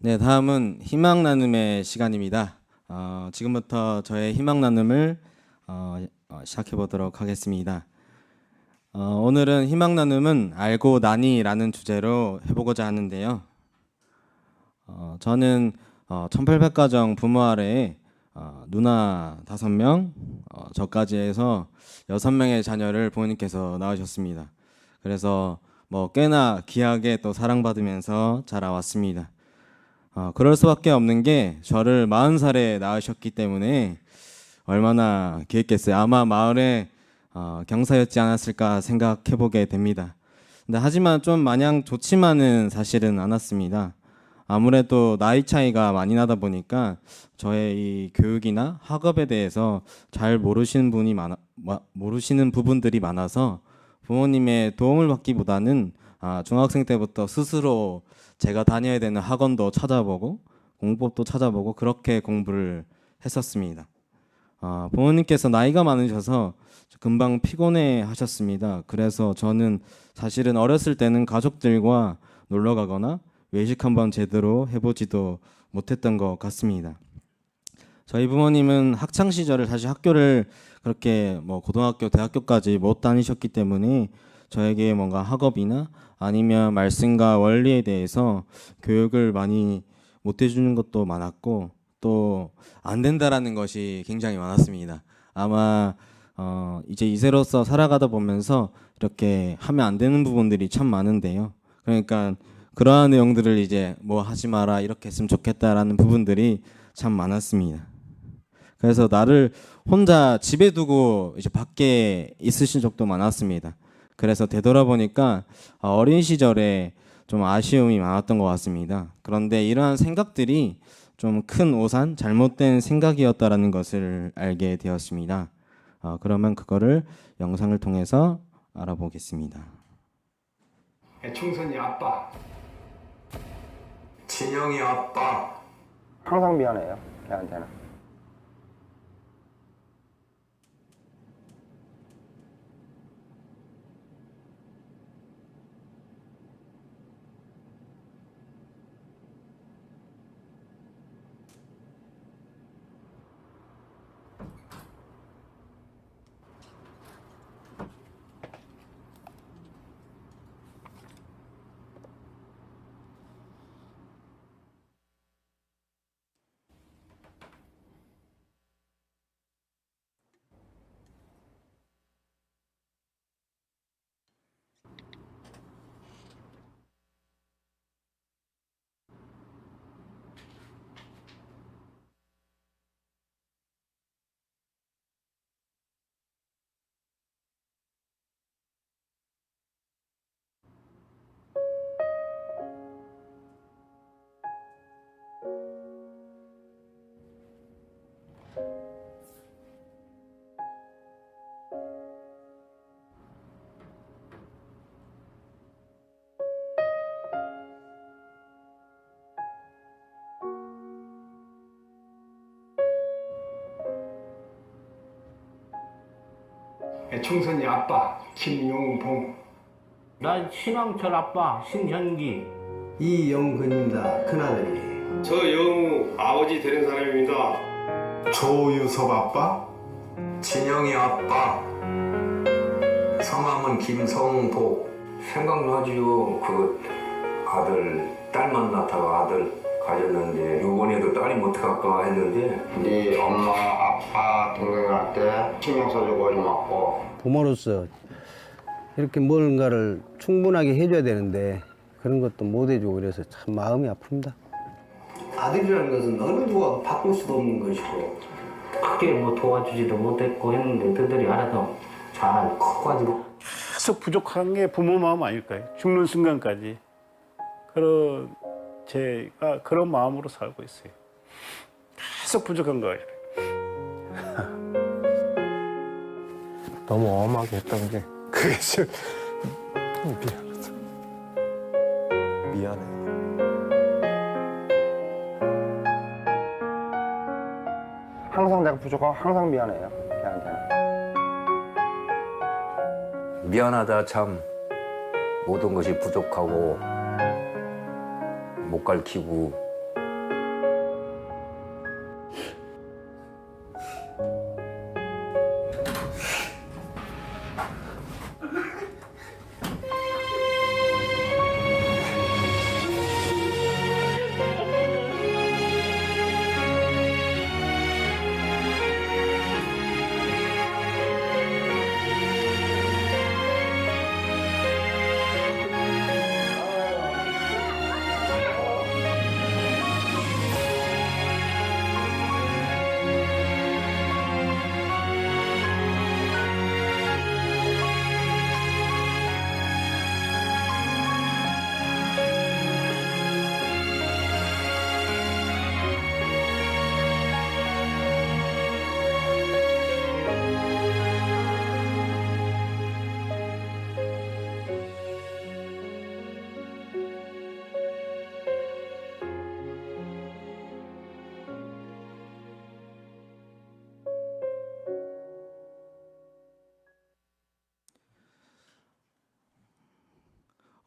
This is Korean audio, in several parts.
네, 다음은 희망 나눔의 시간입니다. 어, 지금부터 저의 희망 나눔을 어, 어, 시작해 보도록 하겠습니다. 어, 오늘은 희망 나눔은 알고 나니라는 주제로 해보고자 하는데요. 어, 저는 어, 1800가정 부모 아래에 어, 누나 다섯 명, 어, 저까지 해서 여섯 명의 자녀를 부모님께서 낳으셨습니다. 그래서 뭐 꽤나 귀하게 또 사랑받으면서 자라왔습니다. 어, 그럴 수밖에 없는 게 저를 40살에 낳으셨기 때문에 얼마나 귀했겠어요. 아마 마을에 어, 경사였지 않았을까 생각해 보게 됩니다. 근데 하지만 좀 마냥 좋지만은 사실은 않았습니다. 아무래도 나이 차이가 많이 나다 보니까 저의 이 교육이나 학업에 대해서 잘 모르시는 분이 많아 마- 모르시는 부분들이 많아서 부모님의 도움을 받기보다는 아, 중학생 때부터 스스로 제가 다녀야 되는 학원도 찾아보고 공법도 찾아보고 그렇게 공부를 했었습니다. 아, 부모님께서 나이가 많으셔서 금방 피곤해 하셨습니다. 그래서 저는 사실은 어렸을 때는 가족들과 놀러 가거나 외식 한번 제대로 해보지도 못했던 것 같습니다. 저희 부모님은 학창 시절을 사실 학교를 그렇게 뭐 고등학교, 대학교까지 못 다니셨기 때문에 저에게 뭔가 학업이나 아니면 말씀과 원리에 대해서 교육을 많이 못 해주는 것도 많았고 또 안 된다라는 것이 굉장히 많았습니다. 아마 어 이제 이세로서 살아가다 보면서 이렇게 하면 안 되는 부분들이 참 많은데요. 그러니까 그러한 내용들을 이제 뭐 하지 마라 이렇게 했으면 좋겠다라는 부분들이 참 많았습니다. 그래서 나를 혼자 집에 두고 이제 밖에 있으신 적도 많았습니다. 그래서 되돌아보니까 어, 어린 시절에 좀 아쉬움이 많았던 것 같습니다. 그런데 이러한 생각들이 좀 큰 오산, 잘못된 생각이었다라는 것을 알게 되었습니다. 어, 그러면 그거를 영상을 통해서 알아보겠습니다. 충선이 아빠 진영이 아빠 항상 미안해요 걔한테는 충선이 아빠 김용봉 난 신왕철 아빠 신현기 이영근입니다. 큰아들이. 저 영우 아버지 되는 사람입니다. 조유섭 아빠 진영이 아빠 성함은 김성복 생각나지요 그 아들 딸 만났다가 아들 가졌는데 요번에도 딸이 못해 갈까 했는데 네 엄마, 아빠, 동생한테 신경 써주고 고맙고 부모로서 이렇게 뭔가를 충분하게 해줘야 되는데 그런 것도 못 해주고 그래서 참 마음이 아픕니다 아들이라는 것은 어느 누가 바꿀 수도 없는 것이고 크게 뭐 도와주지도 못했고 했는데 그들이 알아서 잘 커가지고 계속 부족한 게 부모 마음 아닐까요? 죽는 순간까지 그런 제가 그런 마음으로 살고 있어요. 계속 부족한 거예요. 너무 엄하게 했던 게 그게 좀 미안하다. 미안해. 항상 내가 부족하고 항상 미안해요 걔한테는 미안하다 참 모든 것이 부족하고 못 가르치고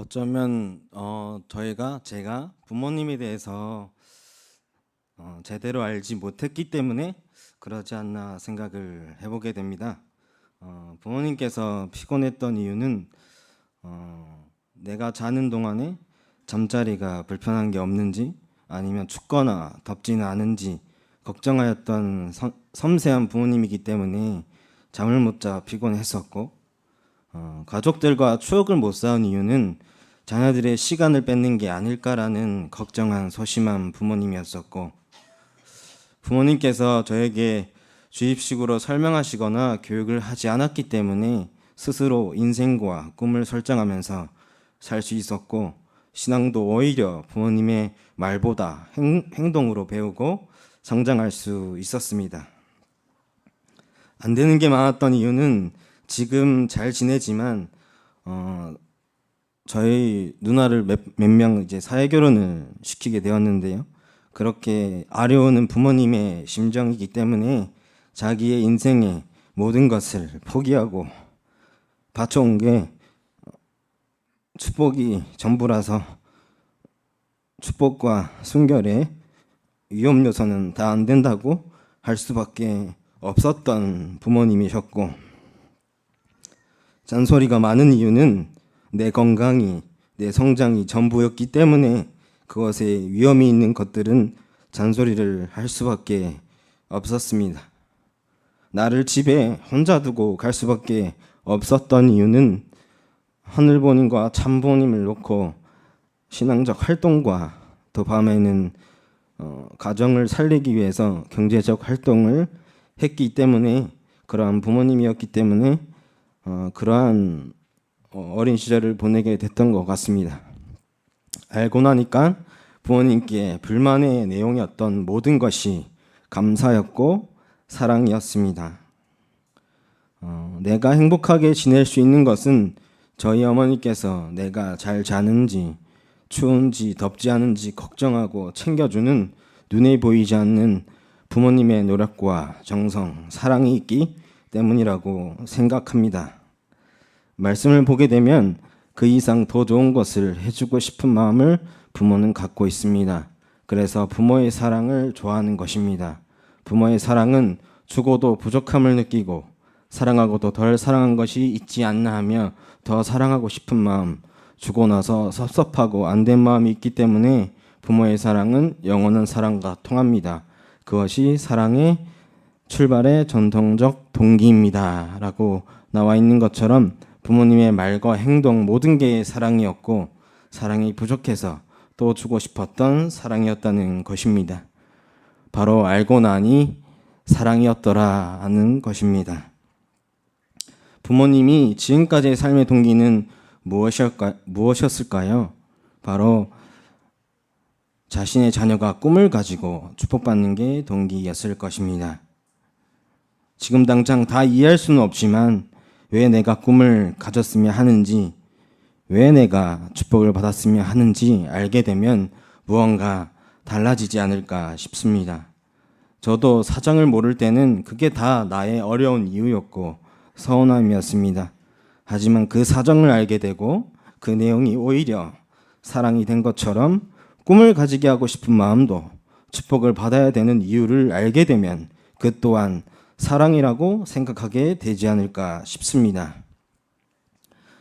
어쩌면 어, 저희가 제가 부모님에 대해서 어, 제대로 알지 못했기 때문에 그러지 않나 생각을 해보게 됩니다. 어, 부모님께서 피곤했던 이유는 어, 내가 자는 동안에 잠자리가 불편한 게 없는지 아니면 춥거나 덥지는 않은지 걱정하였던 섬- 섬세한 부모님이기 때문에 잠을 못 자 피곤했었고 어, 가족들과 추억을 못 쌓은 이유는 자녀들의 시간을 뺏는 게 아닐까라는 걱정한 소심한 부모님이었었고 부모님께서 저에게 주입식으로 설명하시거나 교육을 하지 않았기 때문에 스스로 인생과 꿈을 설정하면서 살 수 있었고 신앙도 오히려 부모님의 말보다 행, 행동으로 배우고 성장할 수 있었습니다. 안 되는 게 많았던 이유는 지금 잘 지내지만 어, 저희 누나를 몇 명 이제 사회 결혼을 시키게 되었는데요. 그렇게 아려오는 부모님의 심정이기 때문에 자기의 인생의 모든 것을 포기하고 바쳐온 게 축복이 전부라서 축복과 순결의 위험 요소는 다 안 된다고 할 수밖에 없었던 부모님이셨고 잔소리가 많은 이유는 내 건강이 내 성장이 전부였기 때문에 그것에 위험이 있는 것들은 잔소리를 할 수밖에 없었습니다. 나를 집에 혼자 두고 갈 수밖에 없었던 이유는 하늘보님과 참보님을 놓고 신앙적 활동과 또 밤에는 어, 가정을 살리기 위해서 경제적 활동을 했기 때문에 그러한 부모님이었기 때문에 어, 그러한 어, 어린 시절을 보내게 됐던 것 같습니다. 알고 나니까 부모님께 불만의 내용이었던 모든 것이 감사였고 사랑이었습니다. 어, 내가 행복하게 지낼 수 있는 것은 저희 어머니께서 내가 잘 자는지 추운지 덥지 않은지 걱정하고 챙겨주는 눈에 보이지 않는 부모님의 노력과 정성, 사랑이 있기 때문이라고 생각합니다. 말씀을 보게 되면 그 이상 더 좋은 것을 해주고 싶은 마음을 부모는 갖고 있습니다. 그래서 부모의 사랑을 좋아하는 것입니다. 부모의 사랑은 죽어도 부족함을 느끼고 사랑하고도 덜 사랑한 것이 있지 않나 하며 더 사랑하고 싶은 마음, 주고 나서 섭섭하고 안 된 마음이 있기 때문에 부모의 사랑은 영원한 사랑과 통합니다. 그것이 사랑의 출발의 전통적 동기입니다. 라고 나와 있는 것처럼 부모님의 말과 행동 모든 게 사랑이었고 사랑이 부족해서 또 주고 싶었던 사랑이었다는 것입니다. 바로 알고 나니 사랑이었더라 하는 것입니다. 부모님이 지금까지의 삶의 동기는 무엇일까, 무엇이었을까 요? 바로 자신의 자녀가 꿈을 가지고 축복받는 게 동기였을 것입니다. 지금 당장 다 이해할 수는 없지만 왜 내가 꿈을 가졌으며 하는지, 왜 내가 축복을 받았으며 하는지 알게 되면 무언가 달라지지 않을까 싶습니다. 저도 사정을 모를 때는 그게 다 나의 어려운 이유였고 서운함이었습니다. 하지만 그 사정을 알게 되고 그 내용이 오히려 사랑이 된 것처럼 꿈을 가지게 하고 싶은 마음도 축복을 받아야 되는 이유를 알게 되면 그 또한 사랑이라고 생각하게 되지 않을까 싶습니다.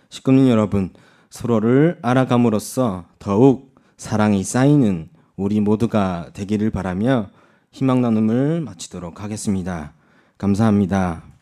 식구님 여러분, 서로를 알아감으로써 더욱 사랑이 쌓이는 우리 모두가 되기를 바라며 희망 나눔을 마치도록 하겠습니다. 감사합니다.